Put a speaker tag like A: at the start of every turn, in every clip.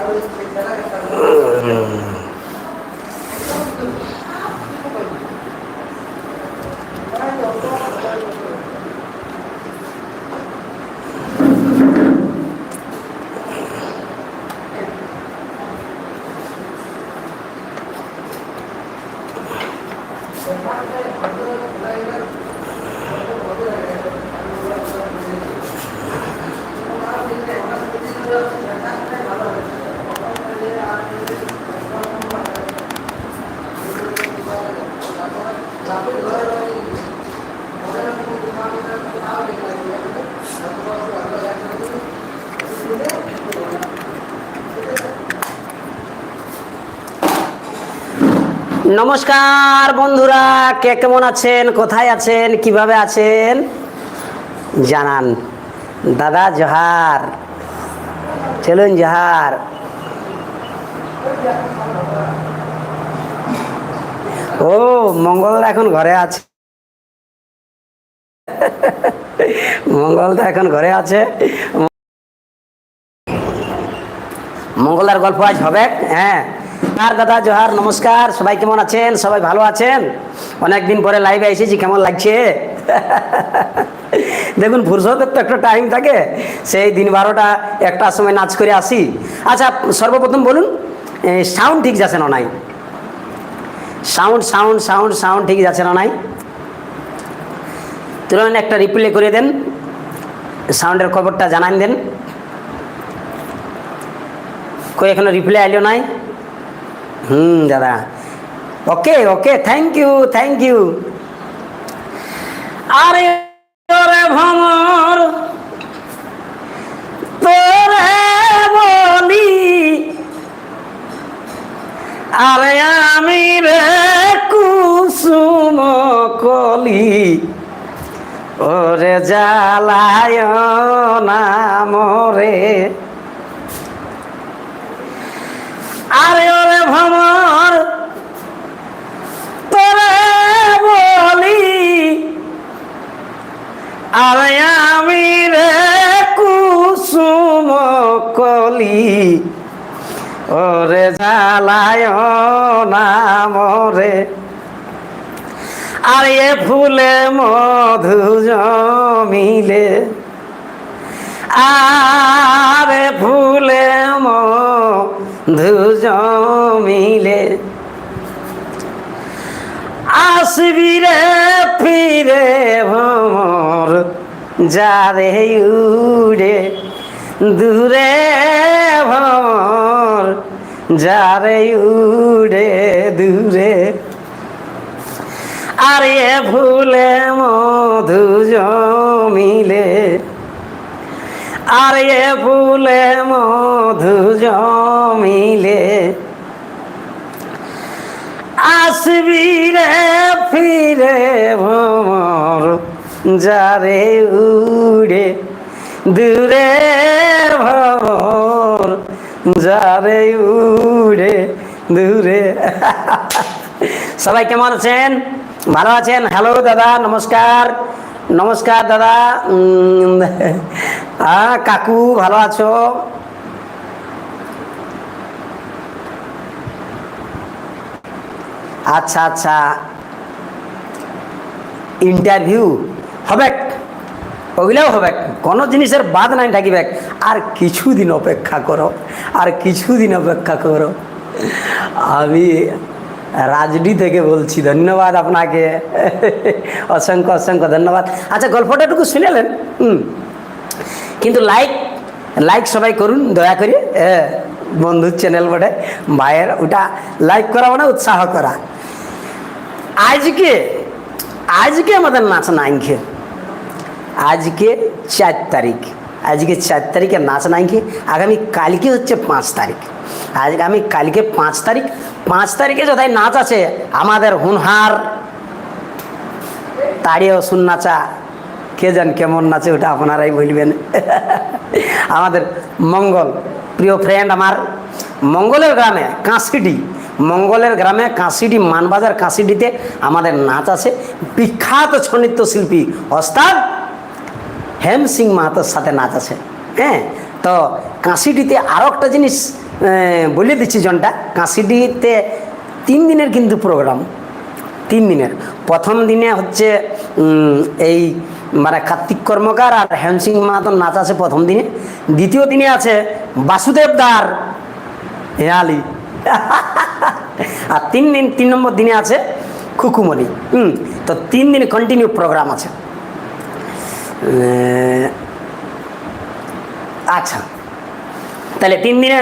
A: Mm-hmm. নমস্কার বন্ধুরা, কে কেমন আছেন? কোথায় আছেন? কীভাবে আছেন? জানান। দাদা জহার। চলুন জহার। ও মঙ্গল এখন ঘরে আছে। মঙ্গল তো এখন ঘরে আছে। মঙ্গলার গল্প আজ হবে হ্যাঁ। আর দাদা, জোহার, নমস্কার। সবাই কেমন আছেন? সবাই ভালো আছেন? অনেক দিন পরে লাইভে এসেছি, কেমন লাগছে? দেখুন ফুরসতের তো একটা টাইম থাকে। সেই দিন বারোটা একটার সময় নাচ করে আসি। আচ্ছা সর্বপ্রথম বলুন সাউন্ড ঠিক যাচ্ছে না নাই? সাউন্ড সাউন্ড সাউন্ড সাউন্ড ঠিক যাচ্ছে না নাই? তুলুন একটা রিপ্লে করে দেন। সাউন্ডের খবরটা জানান দেন। কই এখনও রিপ্লাই আইলো নাই? হুম, দাদা। Okay okay thank you thank you আরে ওরে ভ্রমর তোরে বলি, আরে আমি রে কুসুম কলি, ওরে জ্বালায় না মরে আরে ওরে ভ্রমর তোরে বলি আরে আমি রে কুসুম কলি, ওরে জ্বালায় না মরে। আর এ ফুলে মধু জমিলে, আরে ফুলে মধু জমিলে। আসবি রে ফিরে ভমর যারে উড়ে দূরে ভমর যারে উড়ে দূরে। আরে ফুলে মধু জমিলে, আর ফুলে মধু জমিলে। আসবি রে ফিরে ভমর যারে উড়ে দূরে ভমর যারে উড়ে দূরে। সবাই কেমন আছেন? ভালো আছেন? হ্যালো দাদা, নমস্কার। নমস্কার দাদা হ্যাঁ কাকু, ভালো আছো? আচ্ছা আচ্ছা। ইন্টারভিউ? হবে ওগুলাও হবে কোনো জিনিসের বাদ নাই থাকিবে আর কিছুদিন অপেক্ষা করো। আর কিছুদিন অপেক্ষা করো। আমি রাজডি থেকে বলছি ধন্যবাদ আপনাকে। অসংখ্য অসংখ্য ধন্যবাদ। আচ্ছা গল্পটা একটু শুনেলেন? হুম। কিন্তু লাইক লাইক সবাই করুন দয়া করে। হ্যাঁ, বন্ধুর চ্যানেল বটে ভাইয়ের ওটা লাইক করা মানে উৎসাহ করা। আজকে আজকে আমাদের নাচ নাইখে আজকে চার তারিখ। আজকে চার তারিখে নাচ নাইখে আগামী কালকে হচ্ছে পাঁচ তারিখ। আজ আমি কালকে পাঁচ তারিখ, পাঁচ তারিখে যথায় নাচ আছে, আমাদের হুনহার তাড়িয়ে শুন নাচা, কে জান কেমন নাচে ওটা আপনারাই বলবেন। আমাদের মঙ্গল, প্রিয় ফ্রেন্ড আমার, মঙ্গলের গ্রামে কাঁসিডি, মঙ্গলের গ্রামে কাঁসিডি, মানবাজার কাঁসিডিতে আমাদের নাচ আছে। বিখ্যাত ছনিত্য শিল্পী, ওস্তাদ হেম সিং মাহাতোর সাথে নাচ আছে। হ্যাঁ? তো কাঁসিডিতে আরও একটা জিনিস বলে দিচ্ছি জনটা কাশিডিতে তিন দিনের কিন্তু প্রোগ্রাম তিন দিনের। প্রথম দিনে হচ্ছে এই মানে কার্তিক কর্মকার আর হেম সিং মাহাতোর নাচ আছে প্রথম দিনে। দ্বিতীয় দিনে আছে বাসুদেব দার। হেয়ালি আর তিন দিন, তিন নম্বর দিনে আছে খুকুমণি। হুম? তো তিন দিন কন্টিনিউ প্রোগ্রাম আছে। আচ্ছা। তাহলে তিন দিনে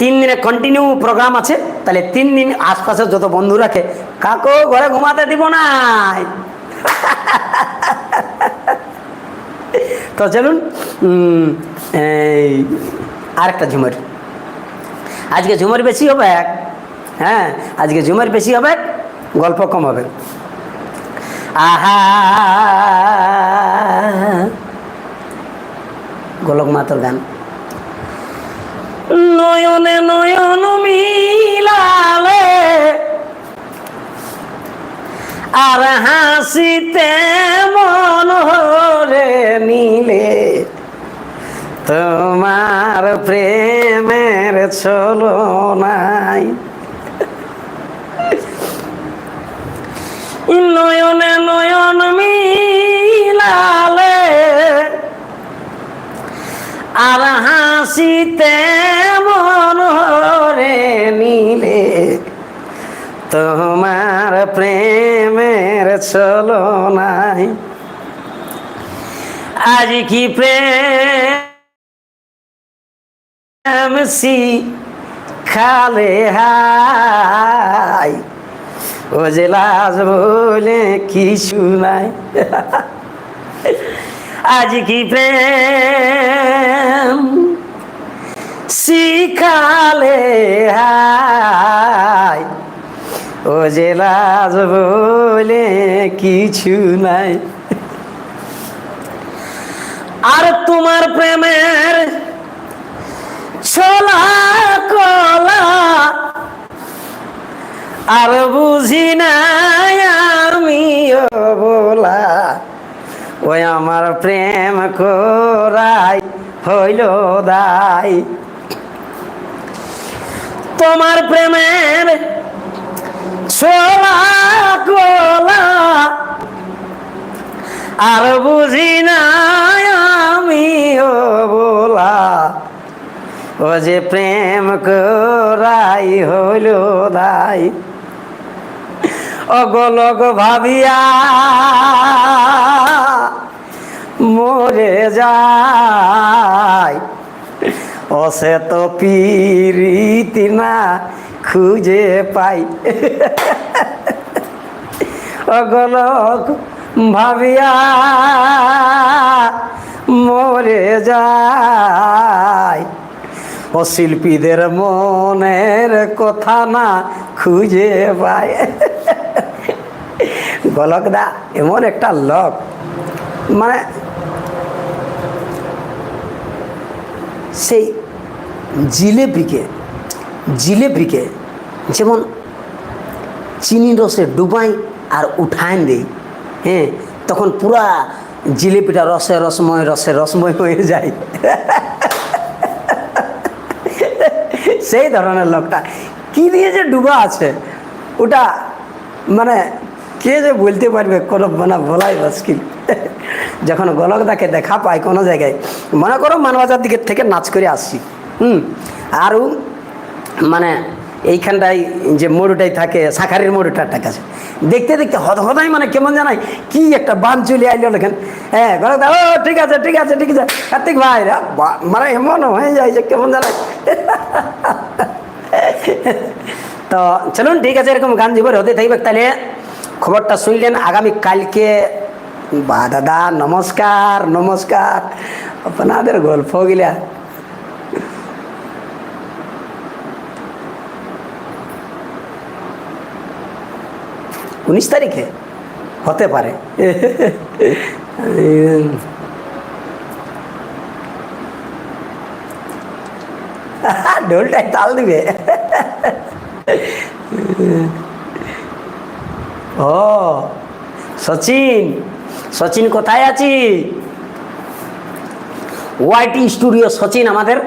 A: তিন দিনে কন্টিনিউ প্রোগ্রাম আছে। তাহলে তিন দিন আশপাশে যত বন্ধু রাখে, কাকু, ঘরে ঘুমাতে দিব না। তো চলুন আরেকটা ঝুমর। আজকে ঝুমর বেশি হবে হ্যাঁ আজকে ঝুমর বেশি হবে, গল্প কম হবে। আহা। গোলক মাতর গান। নয়নে নয়ন মিলালে আর হাসিতে মন হরে নিলে তোমার প্রেমের চলো নাই নয়নে নয়ন মিলালে আর হাসিতে মন হরে নিলে তোমার প্রেমের চলো নাই আজ কি প্রেম সি খালে হাই? ও যে লাজ বলে কিছু নাই। আজ কি প্রেম? শিখালে হাই ও যে লাজ বলে কিছু নাই। আর তোমার প্রেমের ছোলা কলা আর বুঝি নাই আমিও বলা। ওই আমার প্রেম করাই হইল দাই। তোমার প্রেমের ছোলা কোলা আর বুঝি নাই আমিও বলা। ও যে প্রেম করাই হইল দাই। অগলক ভাবিয়া মরে যায়। অসে তো পিরিতি না খুঁজে পাই। অগলক ভাবিয়া মরে যায়। ও শিল্পীদের মনের কথা না খুঁজে পায়। গলকদা এমন একটা লোক। মানে সেই জিলেপিকে জিলেপিকে যেমন চিনি রসে ডুবাই আর উঠান দেই হ্যাঁ তখন পুরা জিলেপিটা রসে রসময় রসে রসময় হয়ে যায়। সেই ধরনের লোকটা। কি দিয়ে যে ডুবা আছে? ওটা মানে কে যে বলতে পারবে কোনো মানে বলাই মুশকিল। যখন গলকদাকে দেখা পায় কোনো জায়গায়, মনে করো মানবাজার দিকের থেকে নাচ করে আসছি, হুম? আরও মানে এইখানটায় যে মোড়টাই থাকে, শাখারির মোড়টার কাছে। দেখতে দেখতে হদহদাই মানে কেমন জানাই, কি একটা বান চলে আইলো লেখেন হ্যাঁ গলকদা, ও, ঠিক আছে ঠিক আছে ঠিক আছে। কার্তিক ভাই মানে এমন হয়ে যায় যে কেমন জানাই। তো চলুন, ঠিক আছে, এরকম গান জীবন হতে থাকবে। তাহলে খবরটা শুনলেন, আগামী কালকে, বা দাদা, নমস্কার নমস্কার, আপনাদের গল্প গিলা। উনিশ তারিখে? হতে পারে। ঢোলটাই তাল দিবে। ও, সচিন সচিন কোথায় আছি ওয়াইটি স্টুডিও সচিন আমাদের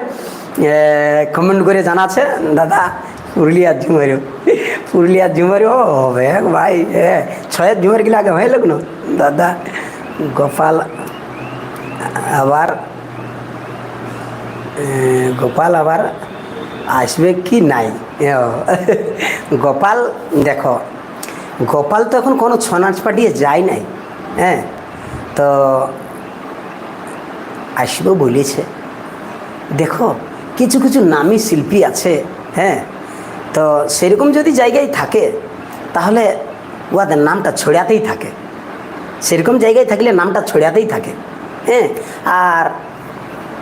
A: কমেন্ট করে জানাচ্ছে। দাদা, পুরুলিয়ার ঝুমারি। পুরুলিয়ার ঝুমারি, ও ভাই, এ, ছয়ের ঝুমার গিলা আগে হয়ে না দাদা, গোপাল, আবার গোপাল আবার আসবে কি নাই? গোপাল, দেখো। গোপাল তো এখন কোনো ছৌ নাচ পাঠিয়ে যায় নাই হ্যাঁ? তো আসব বলেছে, দেখো, কিছু কিছু নামী শিল্পী আছে হ্যাঁ? তো সেরকম যদি জায়গায় থাকে, তাহলে ওদের নামটা ছড়াতেই থাকে। সেরকম জায়গায় থাকলে নামটা ছড়াতেই থাকে হ্যাঁ? আর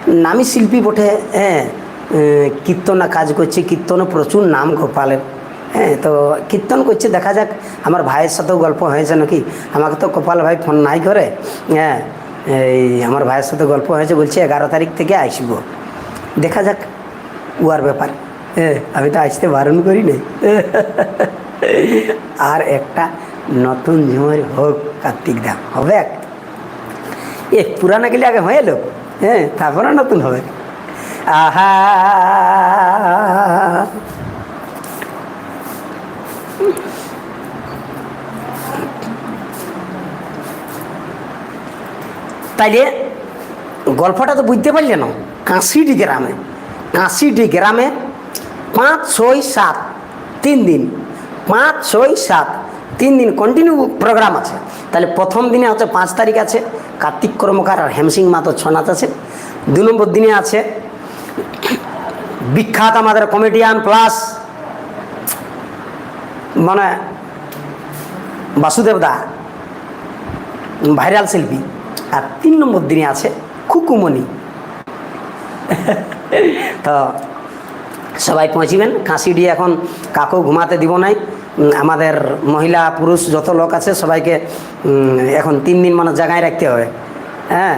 A: নামী শিল্পী বটে হ্যাঁ? কীর্তনা কাজ করছে, কীর্তনে প্রচুর নাম গোপালের। হ্যাঁ তো কীর্তন করছে, দেখা যাক। আমার ভাইয়ের সাথেও গল্প হয়েছে নাকি? আমাকে তো কপাল ভাই ফোন নাই করে। হ্যাঁ এই আমার ভাইয়ের সাথে গল্প হয়েছে, বলছে এগারো তারিখ থেকে আসব। দেখা যাক উয়ার ব্যাপার। হ্যাঁ আমি তো আসতে বারণ করি নাই। আর একটা নতুন ঝুমারি হোক, কার্তিক দা, হবে এক। এ, পুরানা গেলে আগে হয়ে এলো। হ্যাঁ তারপরে নতুন হবে। আহা! তাইলে গল্পটা তো বুঝতে পারলে না। কাশিটি গ্রামে কাশিটি গ্রামে পাঁচ, ছয়, সাত, তিন দিন, পাঁচ, ছয়, সাত, তিন দিন কন্টিনিউ প্রোগ্রাম আছে। তাহলে প্রথম দিনে হচ্ছে পাঁচ তারিখ আছে, কার্তিক কর্মকার আর হেমসিং মাতো ছনাথ আছে। দু নম্বর দিনে আছে বিখ্যাত আমাদের কমেডিয়ান প্লাস মানে বাসুদেব দা ভাইরাল শিল্পী। আর তিন নম্বর দিনে আছে খুকুমণি। তো সবাই পৌঁছিবেন। কাশিডি এখন কাকু ঘুমাতে দিব নাই। আমাদের মহিলা, পুরুষ যত লোক আছে সবাইকে এখন তিন দিন মানে জায়গায় রাখতে হবে। হ্যাঁ?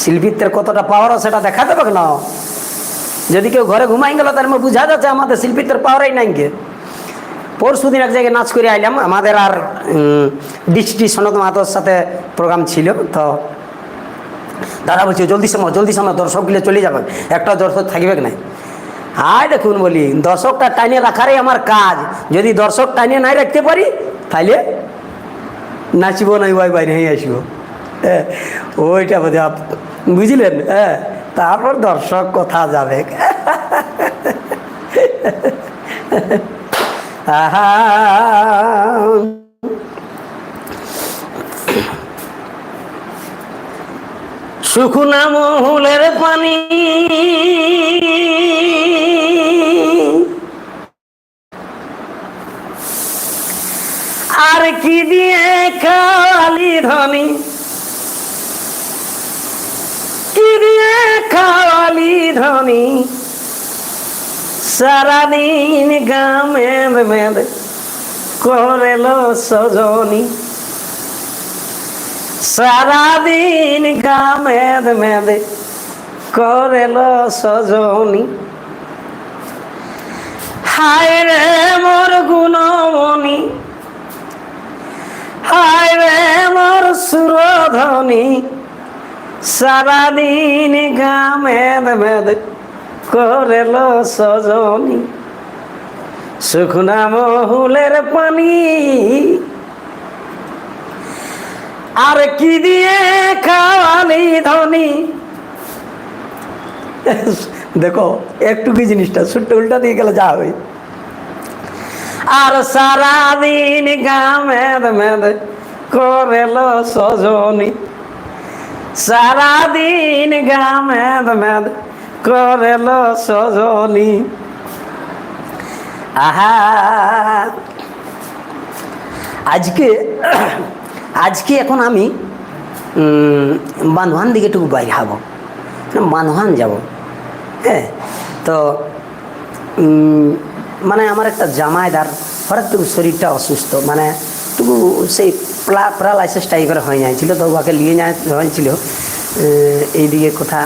A: শিল্পীত্বের কতটা পাওয়ারও সেটা দেখাতে পারবে না। যদি কেউ ঘরে ঘুমাই গেল তার বোঝা যাচ্ছে আমাদের শিল্পীত্বের পাওয়ারই নাই কে পরশু দিন এক জায়গায় নাচ করে আইলাম। আমাদের আর ডিস্ট্রি সনত মাহাতোর সাথে প্রোগ্রাম ছিল, তো দাদা বলছে, জলদি সময় জলদি সময় দর্শকগুলো চলে যাবে একটা দর্শক থাকবে নাই? হাই দেখুন বলি, দর্শকটা টাইনে রাখারই আমার কাজ। যদি দর্শক টাইনে নাই রাখতে পারি তাহলে নাচিব নাই ওই বাইরে হয়ে আসব। হ্যাঁ ওইটা বোধ বুঝলেন? হ্যাঁ তারপর দর্শক কথা যাবে। আহা। শুকনা মহুলের পানি। আর কি দিয়ে খাওয়ালি ধনী? কি দিয়ে খাওয়ালি ধনী? সারাদিন গামে মেদ করেল সজনী। সারাদিন গা মেদ করেল সজনী। হায় রে মোর গুণমণি, হায় রে মোর সুরধনী। সারাদিন গা মেদ মেদ করেল সজনী। শুকনা মহুলের পানি। আর কি দিয়ে খাওয়ালি ধনী? দেখো, একটু কি জিনিসটা, ছোট্ট উল্টা দিয়ে গেলে যা হবে আর সারাদিন গা মেদ করেল সজনী। সারাদিন গা মেদ মেদ করেল সজনী। আহা। আজকে আজকে এখন আমি বান্ধবান দিকে একটু বাইরে হব। বান্ধবান যাব। হ্যাঁ তো মানে আমার একটা জামাইদার, হঠাৎ একটু শরীরটা অসুস্থ মানে একটু সেই প্লা, প্যারালাইসিস টাইপের হয়ে যাচ্ছিল তো ওকে নিয়ে যায় হয়েছিল। এইদিকে কোথা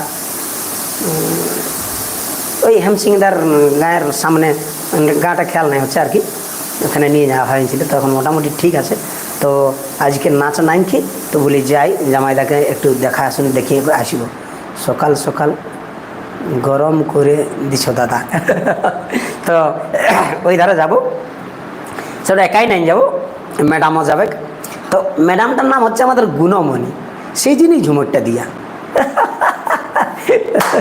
A: ওই হেমসিংদার গায়ের সামনে গাটা খেয়াল নাই হচ্ছে আর কি। ওখানে নিয়ে যাওয়া হয়েছিল, তখন মোটামুটি ঠিক আছে। তো আজকে নাচ নাই কি, তো বলি যাই, জামাইদাকে একটু দেখা আসুন দেখিয়ে আসিব। সকাল সকাল গরম করে দিছ দাদা। তো ওই ধারে যাব। সেটা একাই নাই যাব, ম্যাডামও যাবে তো ম্যাডামটার নাম হচ্ছে আমাদের গুণমণি। সেই জন্যই ঝুমরটা দিয়া।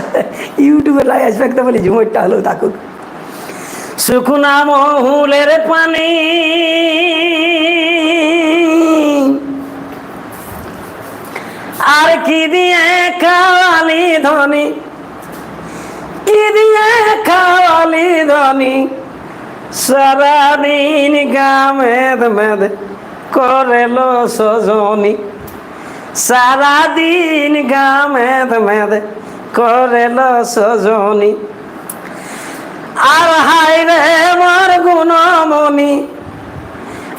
A: ইউটিউবে লাই আসবে একটা বলি ঝুমরটা হলো, থাকুক। শুকনা মহুলের পানি। আর কি দিয়ে খাওয়ালি ধনী? কি দিয়ে খাওয়ালি ধনী? সারাদিন গামেদ মেদ করেল সজনী। সারাদিন গামেদ মেদ করেল সজনী। আর হাই রে মোর গুণমণি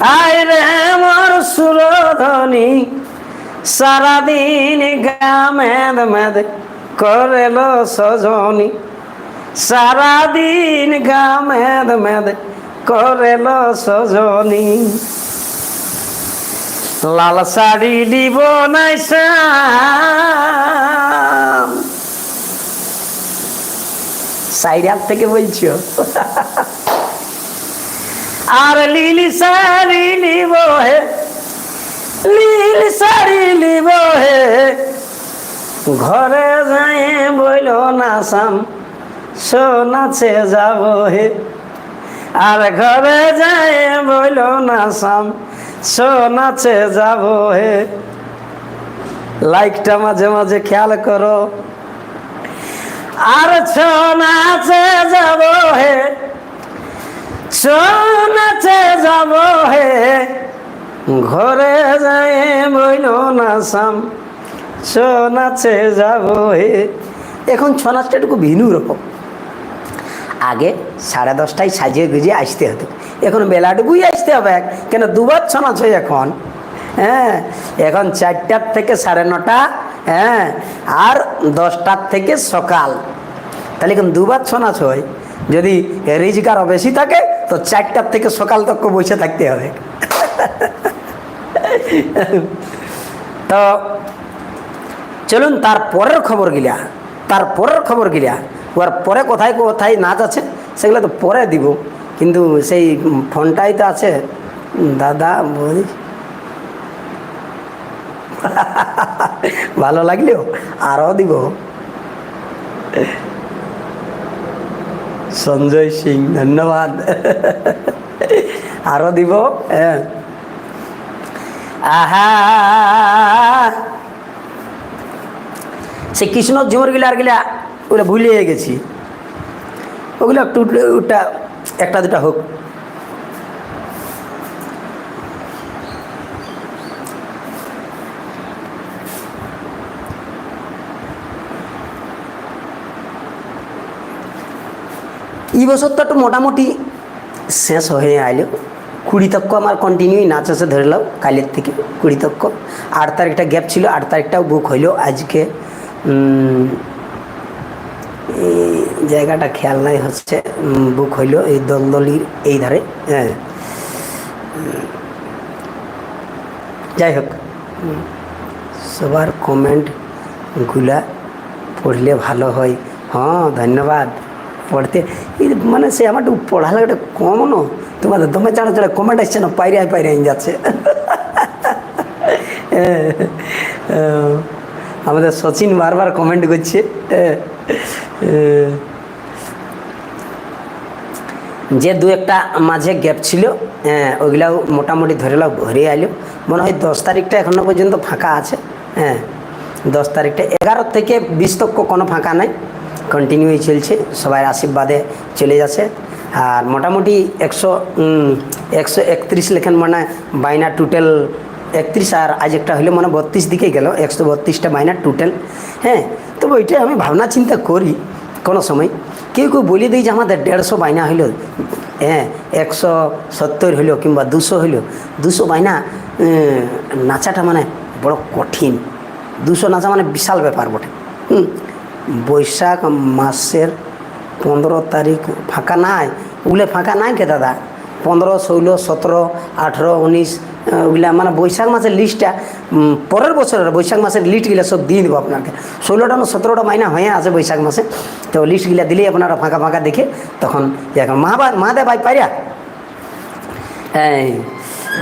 A: হাই রে মোর সুরধনী, সারাদিন গামেদ মেদ করেল সজনী। সারাদিন গামেদ মেদ করেল সজনী। লাল শাড়ি দিব নাই সাইড থেকে বলছো? আর লিলি শাড়ি নিব হে, লিলি শাড়ি নিব হে, ঘরে যাই বইল না সাম সোনাছে যাব হে। আর ঘরে যাই বইল না সাম সোনাছে যাব হে। লাইকটা মাঝে মাঝে খেয়াল করো। আর সোনাচে যাব হে সোনাচে যাব হে। ঘরে যায় বইল না সাম সোনাচে যাব হে। এখন ছৌ নাচটা একটু ভিন্ন রকম। আগে সাড়ে দশটায় সাজিয়ে গুজিয়ে আসতে হতো। এখন বেলাটুকুই আসতে হবে। কেন দুবার ছৌ নাচ হয় এখন? হ্যাঁ এখন চারটার থেকে সাড়ে নটা হ্যাঁ আর দশটার থেকে সকাল। তাহলে এখন দুবার ছৌ নাচ হয়। যদি রিজগারও বেশি থাকে, তো চারটার থেকে সকাল তক বসে থাকতে হবে। তো চলুন, তার পরের খবর গিলা। তার পরের খবর গিলা। ওর পরে কোথায় কোথায় নাচ আছে, সেগুলো তো পরে দিব। কিন্তু সেই ফোনটাই তো আছে। দাদা বলি ভালো লাগলেও আরও দিব। সঞ্জয় সিং, ধন্যবাদ। আরও দিব হ্যাঁ। আহা! সেই কৃষ্ণ ঝুমর গিলা আর গিলা ওগুলো ভুলিয়ে গেছি। ওগুলো একটু একটা দুটা হোক। এই বছর তো একটু মোটামুটি শেষ হয়ে আইলো। কুড়ি তক্ক আমার কন্টিনিউ নাচ আছে ধরলাম কালের থেকে কুড়ি তক্ক। আট তারিখটা গ্যাপ ছিল, আট তারিখটাও বুক হইল। আজকে এই জায়গাটা খেয়াল নাই হচ্ছে বুক হইল এই দলদলির এই ধারে হ্যাঁ। যাই হোক সবার কমেন্টগুলা পড়লে ভালো হয়। হ্যাঁ ধন্যবাদ। পড়তে। এই মানে সে আমার একটু পড়ালেখাটা কম ন। তোমাদের দমে চাড়া চাড়া কমেন্ট আসছে না পাইরাই পাইরাই যাচ্ছে। আমাদের সচিন বারবার কমেন্ট করছে। যে দু একটা মাঝে গ্যাপ ছিল হ্যাঁ ওইগুলাও মোটামুটি ধরে লাও ভরে আইলো। মনে হয় দশ তারিখটা এখনও পর্যন্ত ফাঁকা আছে হ্যাঁ। দশ তারিখটা এগারো থেকে বিশ তক্ক কোনো ফাঁকা নাই। কন্টিনিউই চলছে, সবাই আশীর্বাদে চলে যাচ্ছে। আর মোটামুটি একশো একশো একত্রিশ লেখেন মানে বাইনা টোটাল একত্রিশ, আর আজ একটা হলে মানে বত্রিশ দিকে গেল, একশো বত্রিশটা বাইনা টোটাল হ্যাঁ তবে ওইটাই আমি ভাবনা চিন্তা করি কোনো সময়। কেউ কেউ বলে দিই যে আমাদের দেড়শো বাইনা হইল হ্যাঁ একশো সত্তর হইল কিংবা দুশো হইল। দুশো বাইনা নাচাটা মানে বড় কঠিন। দুশো নাচা মানে বিশাল ব্যাপার বটে। হুম বৈশাখ মাসের পনেরো তারিখ ফাঁকা নাই। ওগুলো ফাঁকা নাই কে দাদা? পনেরো, ষোলো, সতেরো, আঠেরো, উনিশ ওগুলা মানে বৈশাখ মাসের লিস্টটা পরের বছরের বৈশাখ মাসের লিস্টগুলা সব দিয়ে দেবো আপনাকে। ষোলোটা না সতেরোটা মাইনা হয়ে আছে বৈশাখ মাসে। তো লিস্টগুলা দিলেই আপনারা ফাঁকা ফাঁকা দেখে তখন এখন মহাবা মহাদেব ভাই, পাইরা। এই,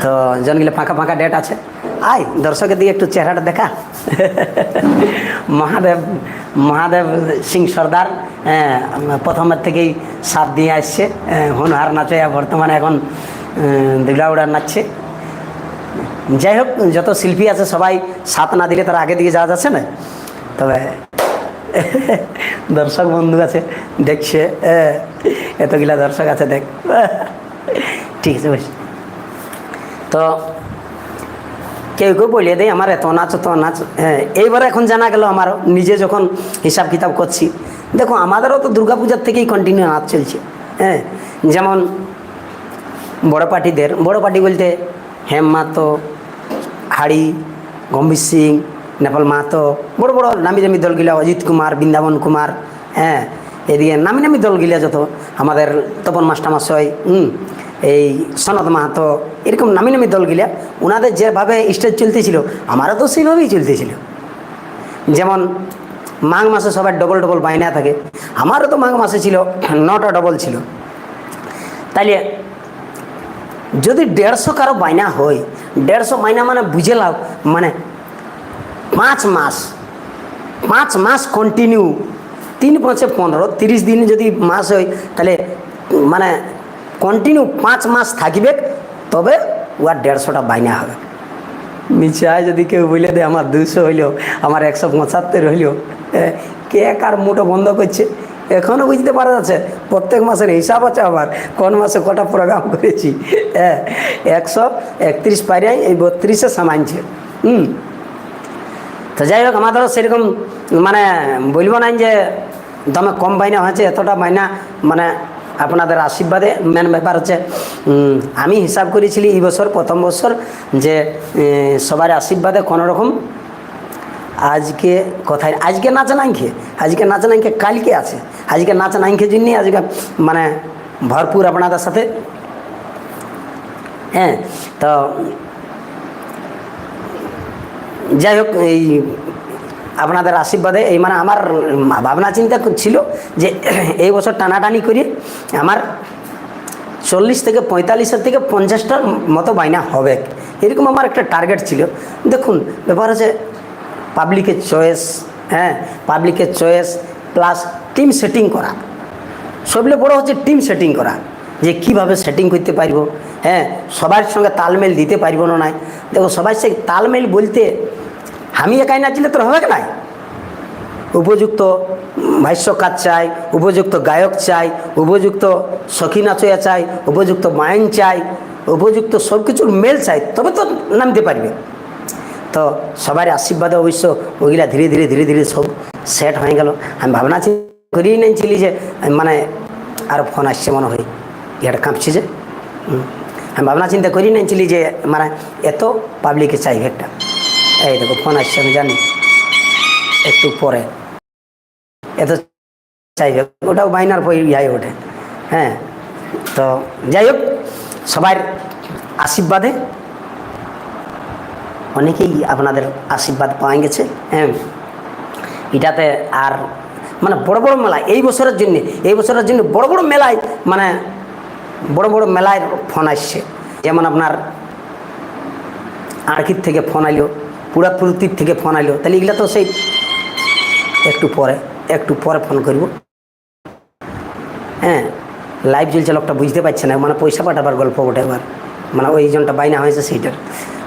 A: তো জনগুলো ফাঁকা ফাঁকা ডেট আছে। আয়, দর্শকের দিকে একটু চেহারাটা দেখা। মহাদেব মহাদেব সিং সর্দার প্রথমের থেকেই সাথ দিয়ে আসছে। হুনহার নাচে বর্তমানে এখন দুলাউড়ার নাচছে। যাই হোক, যত শিল্পী আছে সবাই সাথ না দিলে তারা আগে দিকে যাওয়া যাচ্ছে না। তবে দর্শক বন্ধু আছে, দেখছে। এতগুলা দর্শক আছে, দেখ। ঠিক আছে, বেশ। তো কেউ কেউ বলিয়ে দেয়, আমার এত নাচ তো নাচ। হ্যাঁ এইবার এখন জানা গেল আমার নিজে যখন হিসাব কিতাব করছি, দেখো আমাদেরও তো দুর্গাপূজার থেকেই কন্টিনিউ নাচ চলছে। হ্যাঁ যেমন বড় পার্টিদের, বড় পার্টি বলতে হেম মাহাতো হাড়ি, গম্ভীর সিং, নেপাল মাহাতো বড় বড় নামি দামি দলগুলা, অজিত কুমার, বৃন্দাবন কুমার হ্যাঁ এদিকে নামি নামি দলগুলা যত আমাদের তপন মাস্টারমশাই, হুম এই সনদ মাহাতো এরকম নামি নামি দলগুলা ওনাদের যেভাবে স্টেজ চলতেছিল, আমারও তো সেইভাবেই চলতেছিল। যেমন মাঘ মাসে সবার ডবল ডবল বাইনা থাকে, আমারও তো মাঘ মাসে ছিল, নটা ডবল ছিল। তাইলে যদি দেড়শো কারও বাইনা হয়, দেড়শো বাইনা মানে বুঝে লাও মানে পাঁচ মাস পাঁচ মাস কন্টিনিউ তিন পাঁচে পনেরো, তিরিশ দিন যদি মাস হয়, তাহলে মানে কন্টিনিউ পাঁচ মাস থাকবে তবে ওর দেড়শোটা বাইনা হবে। মিছায় যদি কেউ বলে দেয় আমার দুশো হইলেও আমার একশো পঁচাত্তর হইলেও এ, কে কার মুঠো বন্ধ করছে? এখনও বুঝতে পারা যাচ্ছে প্রত্যেক মাসের হিসাব আছে আবার কোন মাসে কটা প্রোগ্রাম করেছি হ্যাঁ একশো একত্রিশ পাইরাই এই বত্রিশে সামানছে হুম। তো যাই হোক আমাদেরও সেরকম মানে বলব না যে দমে কম বাইনা হয়েছে এতটা বাইনা মানে আপনাদের আশীর্বাদে। মেন ব্যাপার হচ্ছে আমি হিসাব করেছিলি এই বছর, প্রথম বছর, যে সবার আশীর্বাদে কোনো রকম আজকে কথায় আজকে নাচ নাইখে আজকে নাচ নাইখে কালকে আছে। আজকে নাচ নাইখে জন্যই আজকে মানে ভরপুর আপনাদের সাথে। হ্যাঁ তো, যাই হোক, এই আপনাদের আশীর্বাদে, এই মানে আমার ভাবনা চিন্তা ছিল যে এই বছর টানাটানি করে, আমার চল্লিশ থেকে পঁয়তাল্লিশের থেকে পঞ্চাশটার মতো বাইনা হবে। এরকম আমার একটা টার্গেট ছিল। দেখুন, ব্যাপার হচ্ছে পাবলিকের চয়েস হ্যাঁ পাবলিকের চয়েস প্লাস টিম সেটিং করা। সবলে বড় হচ্ছে টিম সেটিং করা, যে কীভাবে সেটিং করতে পারব হ্যাঁ সবার সঙ্গে তালমেল দিতে পারব না নাই। দেখো, সবার সে তালমেল বলতে আমি একাই নাচলে তোর হবে নাই? উপযুক্ত ভাষ্যকার চাই, উপযুক্ত গায়ক চাই, উপযুক্ত সখী নাচয়া চাই, উপযুক্ত মাইন চাই, উপযুক্ত সব কিছুর মেল চাই, তবে তো নামতে পারবে। তো সবার আশীর্বাদে অবশ্য ওইগুলা ধীরে ধীরে ধীরে ধীরে সব সেট হয়ে গেল। আমি ভাবনা করিয়ে নিয়েছিলি যে মানে আর ফোন আসছে মনে হয় এটা কাঁপছে যে। আমি ভাবনা চিন্তা করিয়ে নিয়েছিলি যে মানে এত পাবলিকে চাইবে একটা। এই দেখো, ফোন আসছে, আমি জানি। একটু পরে। এত চাইবে, ওটাও বাইনার পর ইহাই ওঠে হ্যাঁ তো যাই হোক, সবার আশীর্বাদে অনেকেই আপনাদের আশীর্বাদ পাওয়া গেছে হ্যাঁ। এটাতে আর মানে বড় বড় মেলা, এই বছরের জন্য, এই বছরের জন্য বড় বড় মেলায় মানে বড় বড় মেলায় ফোন আসছে। যেমন আপনার আর্কির থেকে ফোন আইলো পুরাপুরতির থেকে ফোন আইলো। তাহলে এগুলো তো সেই একটু পরে একটু পরে ফোন করব। হ্যাঁ লাইভ চলছে লোকটা বুঝতে পারছে না। মানে পয়সা পাঠাবার গল্প ওঠে এবার। মানে ওই জনটা বাইনা হয়েছে সেইটার।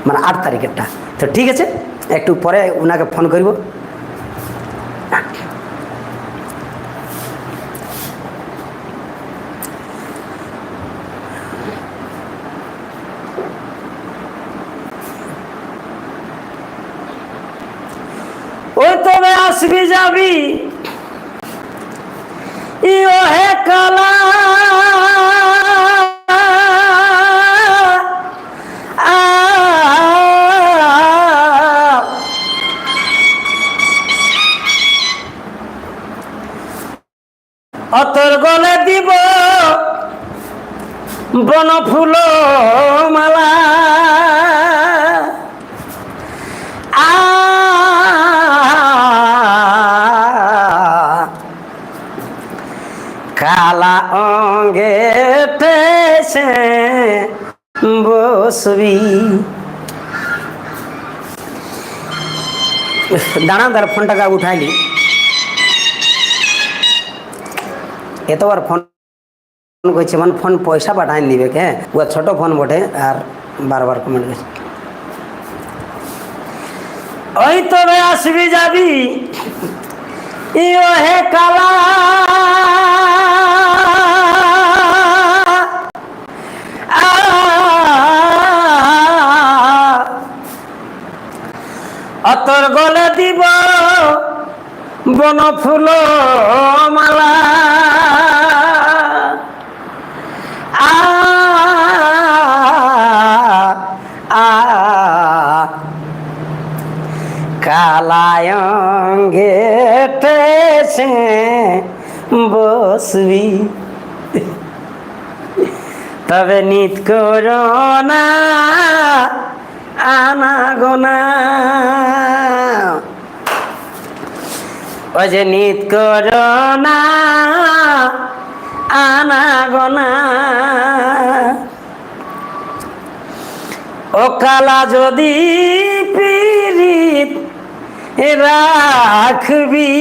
A: মানে আট তারিখেরটা। তো ঠিক আছে, একটু পরে ওনাকে ফোন করব ওই তবে আসবি যাবি ইও হে কালা। অতর গলে দিব বন ফুল মালা। অঙ্গে ঠেসে বসবি। দাঁড়া তার ফোনটাকে উঠাইলি এতবার ফোন করছে মানে ফোন পয়সা পাঠাই দিবে হ্যাঁ? ও ছোট ফোন বটে আর বারবার কমেন্ট করছে ওই তবে আসবি যাবি হে কালা। গলে দিব বন ফুল মালা বসবি। তবে নিত করোনা আনা গোনা ওই যে করোনা আনা গনা। ও যদি পিরিত রাখবি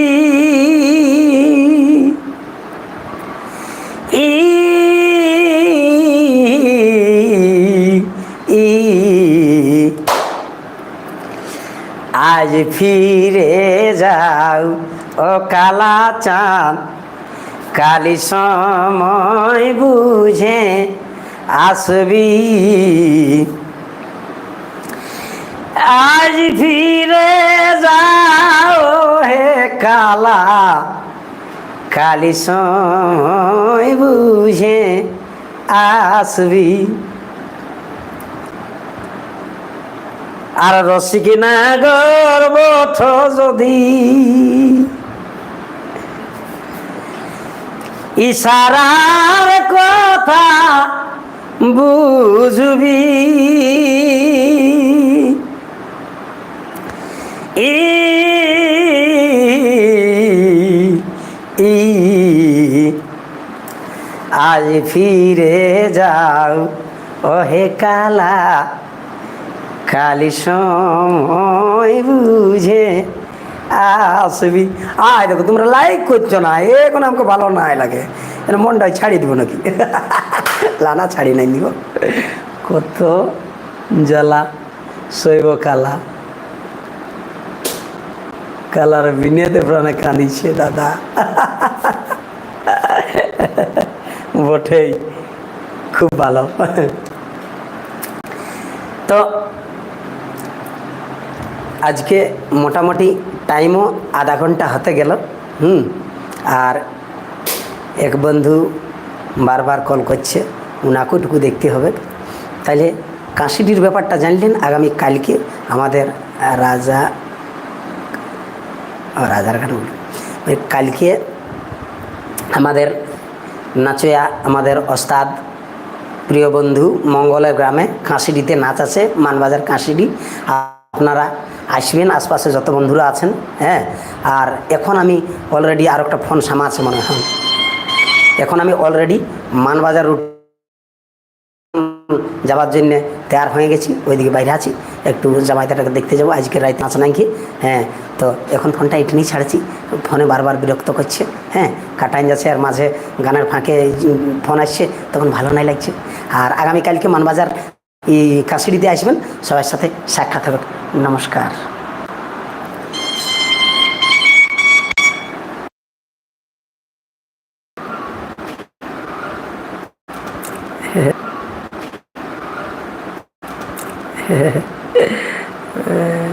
A: আজ ফিরে যাও, ও কালা চাঁদ। কালি সময় বুঝে আসবি। আজ ফিরে যাও হে কালা। কালি সময় বুঝে আসবি। আর রসিকি না গর্বঠ যদি। ইশারার কথা বুঝবি। ই আজ ফিরে যাও ওহে কালা। খালি সময় বুঝে আসবি। আয় দেখো, তোমরা লাইক করছ না, এ এখন আমাকে ভালো না লাগে। এর মনটা ছাড়িয়ে দিব নাকি? লানা ছাড়ি নাই দিব কত জ্বালা, শৈব কালা। কালার বিনেতে প্রাণে কাঁদিছে দাদা। বটেই, খুব ভালো। তো আজকে মোটামুটি টাইমও আধা ঘণ্টা হতে গেল, হুম আর এক বন্ধু বারবার কল করছে উনাকুটুকু দেখতে হবে তাহলে কাশিটির ব্যাপারটা জানলেন আগামী কালকে আমাদের রাজা রাজার ঘাট। ওই কালকে আমাদের নাচয়া, আমাদের ওস্তাদ প্রিয় বন্ধু মঙ্গলের গ্রামে কাঁসিডিতে নাচ আছে, মানবাজার কাঁসিডি আপনারা আসবেন, আশপাশে যত বন্ধুরা আছেন হ্যাঁ? আর এখন আমি অলরেডি আর একটা ফোন সামা আছে মনে হয়। এখন আমি অলরেডি মানবাজার রুট যাওয়ার জন্য তৈয়ার হয়ে গেছি, ওইদিকে বাইরে আছি। একটু জামাইতাটাকে দেখতে যাব, আজকে রাত নাচ নাকি? হ্যাঁ তো এখন ফোনটা এটুকুই ছাড়ছি। ফোনে বারবার বিরক্ত করছে হ্যাঁ? কাটাইন যাচ্ছে আর মাঝে গানের ফাঁকে ফোন আসছে, তখন ভালো নাই লাগছে। আর আগামীকালকে মানবাজার এই কাশিডিতে আসবেন, সবার সাথে সাক্ষাৎ হবে। নমস্কার